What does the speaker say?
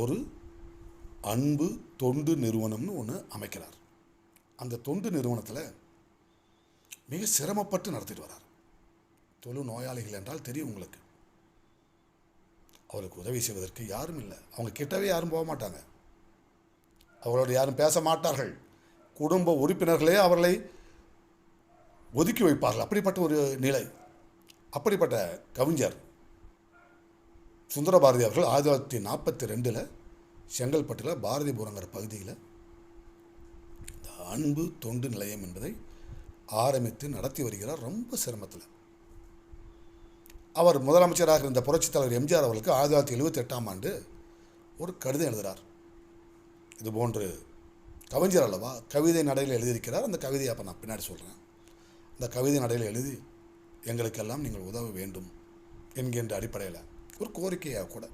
ஒரு அன்பு தொண்டு நிறுவனம்னு ஒன்று அமைக்கிறார். அந்த தொண்டு நிறுவனத்தில் மிக சிரமப்பட்டு நடத்திட்டு வரார். தொழு நோயாளிகள் என்றால் தெரியும் உங்களுக்கு. அவருக்கு உதவி செய்வதற்கு யாரும் இல்லை. அவங்க கிட்டவே யாரும் போக மாட்டாங்க. அவர்களோடு யாரும் பேச மாட்டார்கள். குடும்ப உறுப்பினர்களே அவர்களை ஒதுக்கி வைப்பார்கள். அப்படிப்பட்ட ஒரு நிலை. அப்படிப்பட்ட கவிஞர் சுந்தர பாரதி அவர்கள் ஆயிரத்தி தொள்ளாயிரத்தி நாற்பத்தி ரெண்டில் செங்கல்பட்டில் பாரதிபுரங்கிற பகுதியில் இந்த அன்பு தொண்டு நிலையம் என்பதை ஆரம்பித்து நடத்தி வருகிறார் ரொம்ப சிரமத்தில். அவர் முதலமைச்சராக இருந்த புரட்சித் தலைவர் எம்ஜிஆர் அவர்களுக்கு ஆயிரத்தி தொள்ளாயிரத்தி எழுபத்தி எட்டாம் ஆண்டு ஒரு கடிதம் எழுதுகிறார் இது போன்று கவிஞர் அல்லவா கவிதை நடையில் எழுதியிருக்கிறார். அந்த கவிதையை அப்போ நான் பின்னாடி சொல்கிறேன் அந்த கவிதை நடையில் எழுதி எங்களுக்கெல்லாம் நீங்கள் உதவ வேண்டும் என்கின்ற அடிப்படையில் ஒரு கோரிக்கையாக கூட